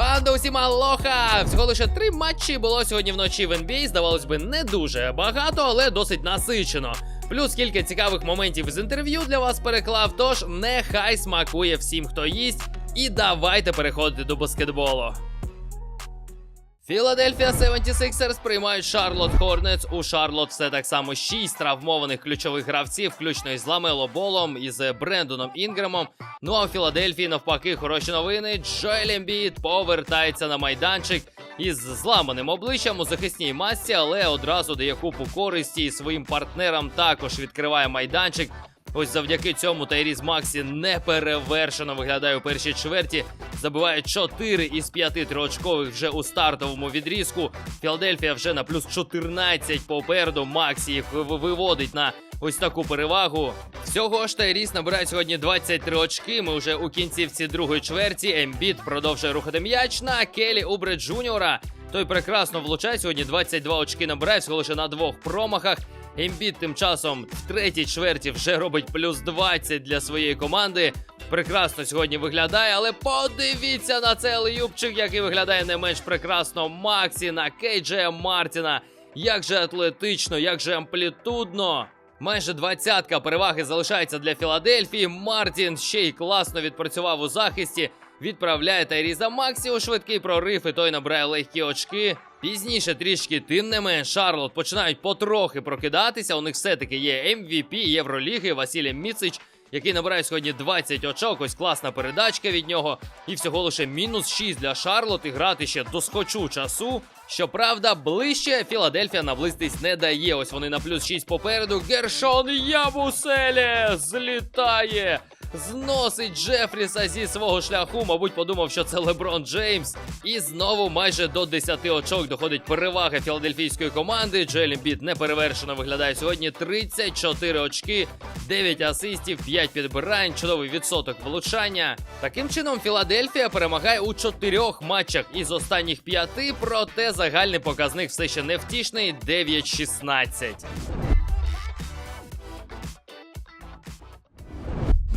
Банда усім алоха! Всього лише три матчі було сьогодні вночі в NBA. Здавалось би, не дуже багато, але досить насичено. Плюс кілька цікавих моментів з інтерв'ю для вас переклав. Тож нехай смакує всім, хто їсть. І давайте переходити до баскетболу. Філадельфія 76ers приймають Шарлот Хорнетс. У Шарлот все так само 6 травмованих ключових гравців, включно із Ламело Болом, із Брендоном Інгремом. Ну а у Філадельфії навпаки хороші новини. Джоель Ембіт повертається на майданчик із зламаним обличчям у захисній масці, але одразу дає купу користі і своїм партнерам також відкриває майданчик. Ось завдяки цьому Тайріс Максі неперевершено виглядає у першій чверті. Забиває 4 із 5 триочкових вже у стартовому відрізку. Філадельфія вже на плюс 14 попереду. Максі їх виводить на ось таку перевагу. Всього ж Тайріс набирає сьогодні 23 очки. Ми вже у кінцівці другої чверті. Ембіт продовжує рухати м'яч на Келі Убре Джуніора. Той прекрасно влучає сьогодні 22 очки набирає всього лише на двох промахах. Ембіт тим часом в третій чверті вже робить плюс 20 для своєї команди. Прекрасно сьогодні виглядає, але подивіться на цей леюбчик, який виглядає не менш прекрасно. Максі на Кейджея Мартіна. Як же атлетично, як же амплітудно. Майже двадцятка переваги залишається для Філадельфії. Мартін ще й класно відпрацював у захисті. Відправляє Тайріза Максі у швидкий прорив, і той набирає легкі очки. Пізніше трішки, тим не менш, Шарлот починають потрохи прокидатися. У них все-таки є MVP Євроліги Василій Міцич, який набирає сьогодні 20 очок. Ось класна передачка від нього. І всього лише мінус 6 для Шарлот. І грати ще доскочу часу. Щоправда, ближче Філадельфія наблизитись не дає. Ось вони на плюс 6 попереду. Гершон Ябуселе злітає. Зносить Джефріса зі свого шляху. Мабуть, подумав, що це Леброн Джеймс. І знову майже до 10 очок доходить перевага філадельфійської команди. Джелі Біт неперевершено виглядає сьогодні 34 очки, 9 асистів, 5 підбирань, чудовий відсоток влучання. Таким чином, Філадельфія перемагає у чотирьох матчах із останніх п'яти, проте загальний показник все ще невтішний 9-16.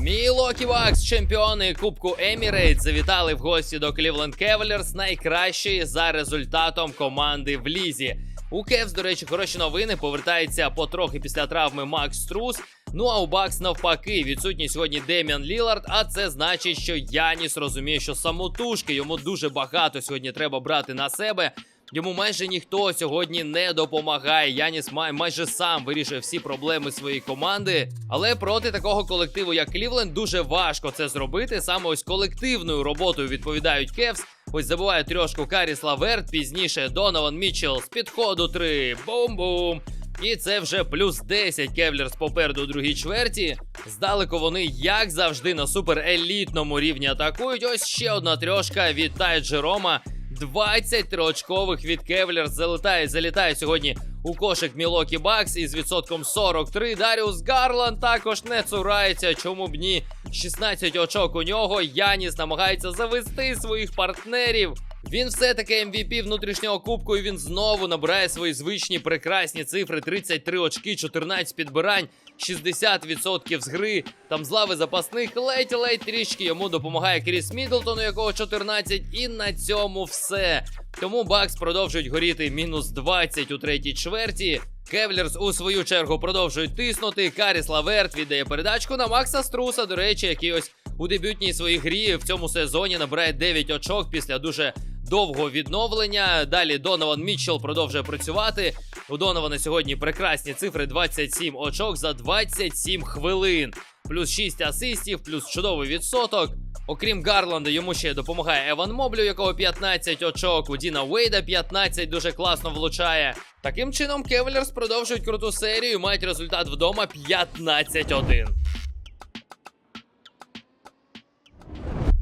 Мілокі Бакс, чемпіони Кубку Емірейт, завітали в гості до Клівленд Кевелерс, найкращої за результатом команди в лізі. У Кевс, до речі, хороші новини. Повертається потрохи після травми Макс Струс. Ну а у Бакс навпаки, відсутній сьогодні Деміан Лілард. А це значить, що Яніс розуміє, що самотужки йому дуже багато сьогодні треба брати на себе. Йому майже ніхто сьогодні не допомагає. Яніс май майже сам вирішує всі проблеми своєї команди. Але проти такого колективу, як Клівленд, дуже важко це зробити. Саме ось колективною роботою відповідають Кевс. Ось забуває трьошку Каріс Лаверт. Пізніше Донован Мітчелл з підходу 3. Бум-бум. І це вже плюс 10 Кевлерс попереду у другій чверті. Здалеку вони, як завжди, на суперелітному рівні атакують. Ось ще одна трьошка від Тай Джерома. 20 очкових від Кевлер залітає, залітає сьогодні у кошик Мілокі Бакс із відсотком 43. Даріус Гарланд також не цурається. Чому б ні? 16 очок у нього. Яніс намагається завести своїх партнерів. Він все-таки MVP внутрішнього кубку, і він знову набирає свої звичні прекрасні цифри: 33 очки, 14 підбирань, 60% з гри. Там з лави запасних ледь-ледь трішки йому допомагає Кріс Мідлтон, у якого 14, і на цьому все. Тому Бакс продовжують горіти мінус 20 у третій чверті. Кевлерс у свою чергу продовжують тиснути. Каріс Лаверт віддає передачку на Макса Струса, до речі, який ось у дебютній своїй грі в цьому сезоні набирає 9 очок після дуже довгого відновлення. Далі Донован Мітчелл продовжує працювати. У Донована сьогодні прекрасні цифри: 27 очок за 27 хвилин. Плюс 6 асистів, плюс чудовий відсоток. Окрім Гарланда, йому ще допомагає Еван Моблю, якого 15 очок. У Діна Вейда 15 дуже класно влучає. Таким чином, Кевелерс продовжують круту серію мають результат вдома 15-1.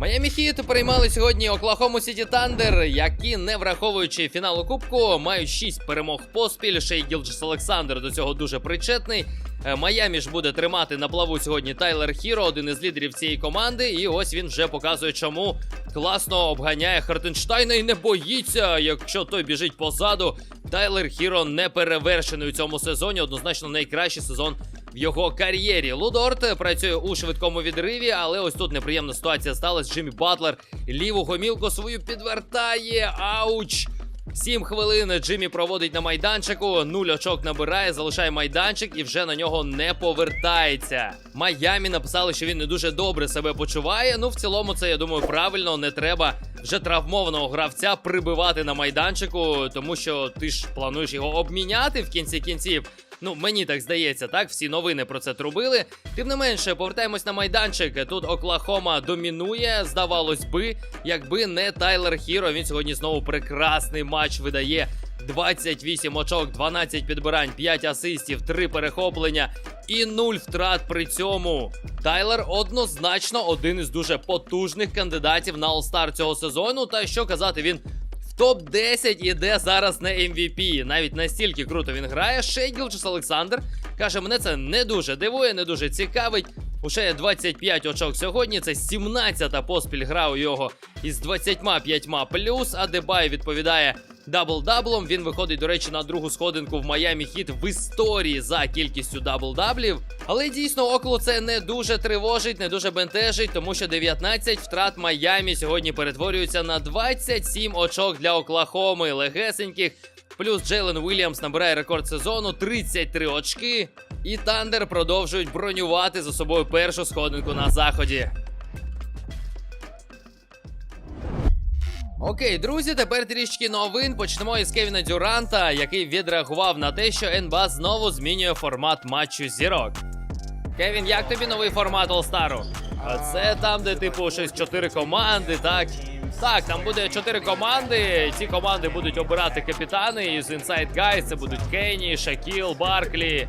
Майамі Хіт приймали сьогодні Оклахому Сіті Тандер, які, не враховуючи фіналу Кубку, мають 6 перемог поспіль. Шей Гілджес Олександр до цього дуже причетний. Е, Майамі ж буде тримати на плаву сьогодні Тайлер Хіро, один із лідерів цієї команди. І ось він вже показує, чому класно обганяє Хартенштайна і не боїться, якщо той біжить позаду. Тайлер Хіро не перевершений у цьому сезоні. Однозначно найкращий сезон в його кар'єрі. Лудорт працює у швидкому відриві, але ось тут неприємна ситуація сталася. Джиммі Батлер ліву гомілку свою підвертає. Ауч! Сім хвилин Джиммі проводить на майданчику, нуль очок набирає, залишає майданчик і вже на нього не повертається. Майамі написали, що він не дуже добре себе почуває. Ну, в цілому, це я думаю, правильно не треба вже травмованого гравця прибивати на майданчику, тому що ти ж плануєш його обміняти в кінці кінців. Ну, мені так здається, так всі новини про це трубили. Тим не менше, повертаємось на майданчик. Тут Оклахома домінує, здавалось би, якби не Тайлер Хіро. Він сьогодні знову прекрасний матч видає. 28 очок, 12 підбирань, 5 асистів, 3 перехоплення і 0 втрат при цьому. Тайлер однозначно один із дуже потужних кандидатів на All-Star цього сезону. Та що казати, він топ-10 іде зараз на MVP. Навіть настільки круто він грає. Шейгілчус Олександр каже: мене це не дуже дивує, не дуже цікавить. Уже 25 очок сьогодні. Це 17-та поспіль гра у його із 25 плюс. А Дебай відповідає дабл-даблом. Він виходить, до речі, на другу сходинку в Майамі Хіт в історії за кількістю дабл-даблів. Але дійсно Оклу це не дуже тривожить, не дуже бентежить, тому що 19 втрат Майамі сьогодні перетворюються на 27 очок для Оклахоми легесеньких. Плюс Джейлен Уільямс набирає рекорд сезону 33 очки. І Тандер продовжують бронювати за собою першу сходинку на заході. Окей, друзі, тепер трішки новин. Почнемо із Кевіна Дюранта, який відреагував на те, що НБА знову змінює формат матчу зірок. Кевін, як тобі новий формат All-Star? А Це там, де типу щось чотири команди, так? Так, там буде чотири команди. Ці команди будуть обирати капітани із Inside Guys. Це будуть Кенні, Шакіл, Барклі.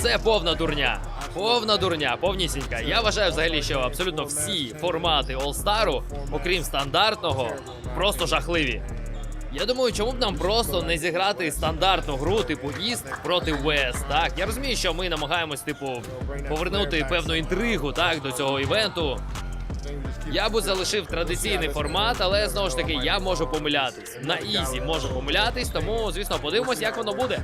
Це повна дурня. Повна дурня, повнісінька. Я вважаю взагалі, що абсолютно всі формати All-Star, окрім стандартного, просто жахливі. Я думаю, чому б нам просто не зіграти стандартну гру, типу Іст проти Вест. Так, я розумію, що ми намагаємось, типу, повернути певну інтригу так до цього івенту. Я би залишив традиційний формат, але знову ж таки я можу помилятись. На ізі можу помилятись, тому звісно подивимось, як воно буде.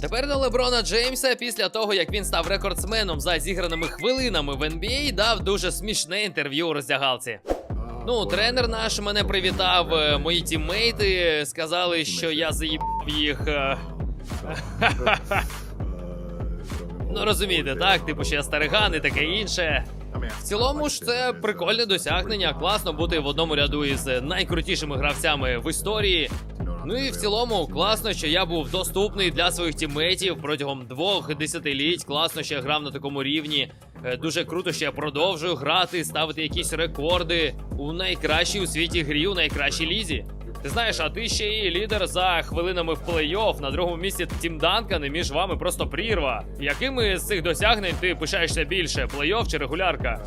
Тепер до Леброна Джеймса, після того як він став рекордсменом за зіграними хвилинами в NBA, дав дуже смішне інтерв'ю у роздягалці. Ну, тренер наш мене привітав, е, мої тіммейти сказали, що я заїбав їх. е, Ну розумієте, так, типу, я стариган і таке інше. В цілому ж це прикольне досягнення. Класно бути в одному ряду із найкрутішими гравцями в історії. Ну і в цілому класно, що я був доступний для своїх тіммейтів протягом двох десятиліть. Класно, що я грав на такому рівні. Е, Дуже круто, що я продовжую грати, ставити якісь рекорди у найкращій у світі грі, у найкращій лізі. Ти знаєш, а ти ще і лідер за хвилинами в плей-офф. На другому місці Тім Данкан, і між вами просто прірва. Якими з цих досягнень ти пишаєшся більше? Плей-офф чи регулярка?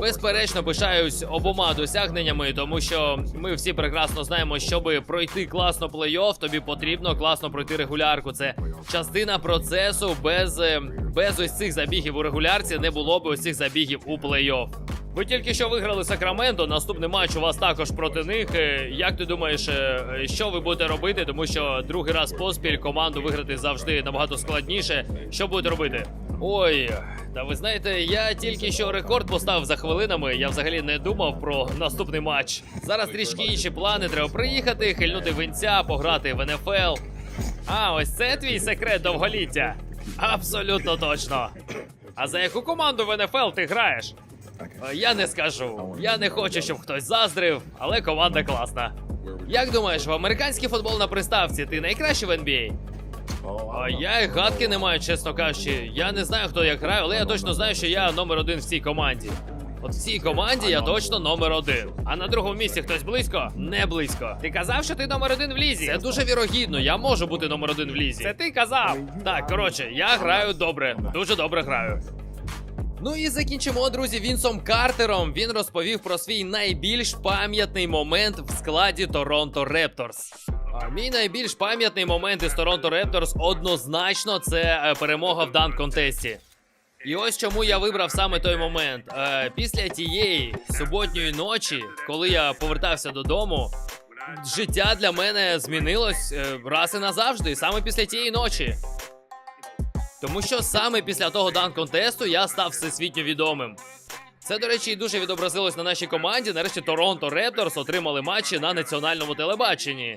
Безперечно, пишаюсь обома досягненнями, тому що ми всі прекрасно знаємо, щоб пройти класно плей-офф, тобі потрібно класно пройти регулярку. Це частина процесу. Без, е, без ось цих забігів у регулярці не було б ось цих забігів у плей-офф. Ви тільки що виграли Сакраменто. Наступний матч у вас також проти них. Е, Як ти думаєш, е, що ви будете робити? Тому що другий раз поспіль команду виграти завжди набагато складніше. Що будете робити? Ой, та ви знаєте, я тільки що рекорд поставив за хвилинами. Я взагалі не думав про наступний матч. Зараз трішки інші плани. Треба приїхати, хильнути винця, пограти в НФЛ. А, ось це твій секрет довголіття. Абсолютно точно. А за яку команду в НФЛ ти граєш? Я не скажу. Я не хочу, щоб хтось заздрив, але команда класна. Як думаєш, в американський футбол на приставці ти найкращий в NBA? А я й гадки не маю, чесно кажучи. Я не знаю, хто як грає, але я точно знаю, що я номер один в цій команді. От в цій команді я точно номер один. А на другому місці хтось близько? Не близько. Ти казав, що ти номер один в лізі? Це дуже вірогідно. Я можу бути номер один в лізі. Це ти казав. Так, коротше, я граю добре, дуже добре граю. Ну і закінчимо, друзі, Вінсом Картером. Він розповів про свій найбільш пам'ятний момент в складі Торонто Репторс. Мій найбільш пам'ятний момент із Торонто Репторс однозначно це е, перемога в дан контесті. І ось чому я вибрав саме той момент. Е, після тієї суботньої ночі, коли я повертався додому, життя для мене змінилось е, раз і назавжди, саме після тієї ночі. Тому що саме після того дан-контесту я став всесвітньо відомим. Це, до речі, і дуже відобразилось на нашій команді. Нарешті Торонто Репторс отримали матчі на національному телебаченні.